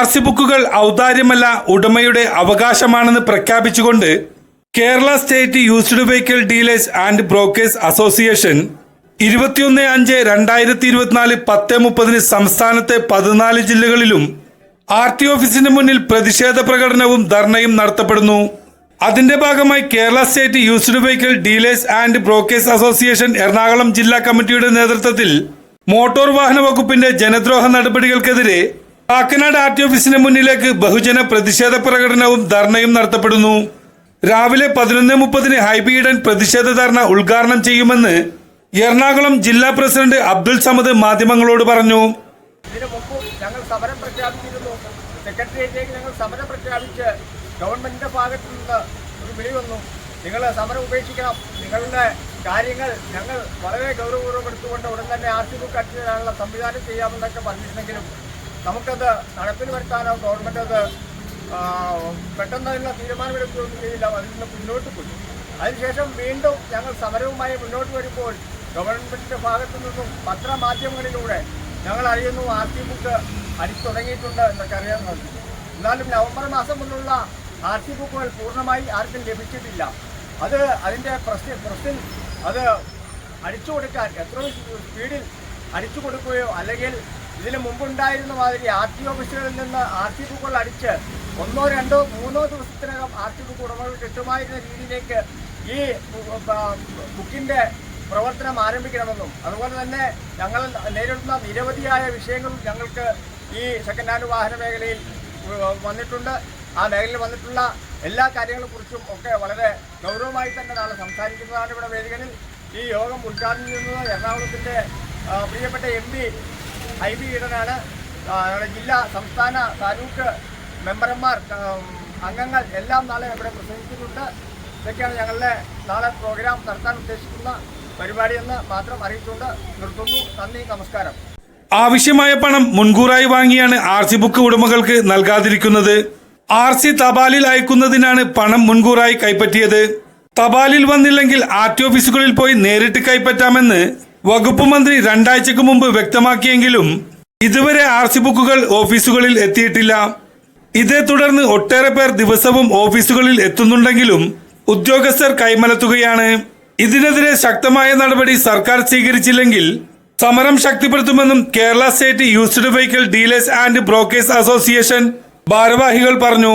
R C ബുക്കുകൾ ഔദാര്യമല്ല ഉടമയുടെ അവകാശമാണെന്ന് പ്രഖ്യാപിച്ചുകൊണ്ട് Kerala state used vehicle dealers and brokers association ഇരുപത്തിയൊന്ന് അഞ്ച് രണ്ടായിരത്തി ഇരുപത്തിനാല് പത്ത് മുപ്പതിന് സംസ്ഥാനത്തെ പതിനാല് ജില്ലകളിലും ആർ ടി ഓഫീസിന് മുന്നിൽ പ്രതിഷേധ പ്രകടനവും ധർണയും നടത്തപ്പെടുന്നു. അതിന്റെ ഭാഗമായി Kerala state used vehicle dealers and brokers association Ernakulam ജില്ലാ കമ്മിറ്റിയുടെ നേതൃത്വത്തിൽ മോട്ടോർ വാഹന വകുപ്പിന്റെ ജനദ്രോഹ നടപടികൾക്കെതിരെ കാക്കനാട് ആർ ടി ഓഫീസിന് മുന്നിലേക്ക് ബഹുജന പ്രതിഷേധ പ്രകടനവും ധർണയും നടത്തപ്പെടുന്നു. രാവിലെ പതിനൊന്ന് മുപ്പതിന് ഹൈബീഡൻ പ്രതിഷേധ ധർണ ഉദ്ഘാടനം ചെയ്യുമെന്ന് എറണാകുളം ജില്ലാ പ്രസിഡന്റ് അബ്ദുൾ സമദ് മാധ്യമങ്ങളോട് പറഞ്ഞു. ഞങ്ങൾ സമരം പ്രഖ്യാപിച്ചിരുന്നു. ഞങ്ങൾ സമരം പ്രഖ്യാപിച്ച് ഗവൺമെന്റിന്റെ ഒരു വന്നു. നിങ്ങൾ സമരം ഉപേക്ഷിക്കണം. നിങ്ങളുടെ കാര്യങ്ങൾ ഞങ്ങൾ വളരെ ഗൗരവപൂർവം എടുത്തുകൊണ്ട് ഉടൻ തന്നെ ആർ സി ബുക്ക് അടിച്ചു സംവിധാനം ചെയ്യാമെന്നൊക്കെ പറഞ്ഞിരുന്നെങ്കിലും നമുക്കത് നടപ്പിൽ വരുത്താനോ ഗവൺമെന്റ് അത് പെട്ടെന്ന് അതിനുള്ള തീരുമാനമെടുക്കുകയൊന്നും ചെയ്യില്ല അതിൽ നിന്ന് മുന്നോട്ട് പോയി. അതിനുശേഷം വീണ്ടും ഞങ്ങൾ സമരവുമായി മുന്നോട്ട് വരുമ്പോൾ ഗവൺമെന്റിന്റെ ഭാഗത്തു നിന്നും പത്രമാധ്യമങ്ങളിലൂടെ ഞങ്ങൾ അറിയുന്നു ആർ ടി ബുക്ക് അടിച്ചുടങ്ങിയിട്ടുണ്ട് എന്നൊക്കെ അറിയാൻ സാധിക്കും. എന്നാലും നവംബർ മാസം മുതലുള്ള ആർ ടി ബുക്കുകൾ പൂർണമായി ആർക്കും ലഭിച്ചിട്ടില്ല. അത് അതിന്റെ പ്രശ്ന പ്രശ്നം അത് അടിച്ചു കൊടുക്കാൻ എത്ര സ്പീഡിൽ അടിച്ചു കൊടുക്കുകയോ അല്ലെങ്കിൽ ഇതിന് മുമ്പുണ്ടായിരുന്ന മാതിരി ആർ ടി ഓഫീസുകളിൽ നിന്ന് ആർ ടി ബുക്കുകൾ അടിച്ച് ഒന്നോ രണ്ടോ മൂന്നോ ദിവസത്തിനകം ആർ ടി ബുക്ക് ഉടമകൾ കിട്ടുമായിരുന്ന രീതിയിലേക്ക് ഈ ബുക്കിന്റെ പ്രവർത്തനം ആരംഭിക്കണമെന്നും അതുപോലെ തന്നെ ഞങ്ങൾ നേരിടുന്ന നിരവധിയായ വിഷയങ്ങളും ഞങ്ങൾക്ക് ഈ സെക്കൻഡ് ഹാൻഡ് വാഹന മേഖലയിൽ വന്നിട്ടുണ്ട്. ആ മേഖലയിൽ വന്നിട്ടുള്ള എല്ലാ കാര്യങ്ങളെക്കുറിച്ചും ഒക്കെ വളരെ ഗൗരവമായി തന്നെ നാളെ സംസാരിക്കുന്നതാണ് ഇവിടെ വേദികളിൽ. ഈ യോഗം ഉദ്ഘാടനം ചെയ്യുന്നത് എറണാകുളത്തിന്റെ പ്രിയപ്പെട്ട എം പി ഐ ബി ഈഡനാണ്. ഞങ്ങളുടെ ജില്ലാ സംസ്ഥാന താലൂക്ക് മെമ്പർമാർ അംഗങ്ങൾ എല്ലാം നാളെ ഇവിടെ പ്രസംഗിക്കുന്നുണ്ട്. ഇതൊക്കെയാണ് ഞങ്ങളുടെ നാളെ പ്രോഗ്രാം നടത്താൻ ഉദ്ദേശിക്കുന്ന പരിപാടിയെന്ന് മാത്രം അറിയിച്ചുകൊണ്ട് നിർത്തുന്നു. നന്ദി നമസ്കാരം. ആവശ്യമായ പണം മുൻകൂറായി വാങ്ങിയാണ് ആർ സി ബുക്ക് ഉടമകൾക്ക് നൽകാതിരിക്കുന്നത്. ആർ സി തപാലിൽ അയക്കുന്നതിനാണ് പണം മുൻകൂറായി കൈപ്പറ്റിയത്. തപാലിൽ വന്നില്ലെങ്കിൽ ആർ ടി ഓഫീസുകളിൽ പോയി നേരിട്ട് കൈപ്പറ്റാമെന്ന് വകുപ്പ് മന്ത്രി രണ്ടാഴ്ചക്ക് മുമ്പ് വ്യക്തമാക്കിയെങ്കിലും ഇതുവരെ ആർ സി ബുക്കുകൾ ഓഫീസുകളിൽ എത്തിയിട്ടില്ല. ഇതേ തുടർന്ന് ഒട്ടേറെ പേർ ദിവസവും ഓഫീസുകളിൽ എത്തുന്നുണ്ടെങ്കിലും ഉദ്യോഗസ്ഥർ കൈമലത്തുകയാണ്. ഇതിനെതിരെ ശക്തമായ നടപടി സർക്കാർ സ്വീകരിച്ചില്ലെങ്കിൽ സമരം ശക്തിപ്പെടുത്തുമെന്നും Kerala state used vehicle dealers and brokers association ഭാരവാഹികൾ പറഞ്ഞു.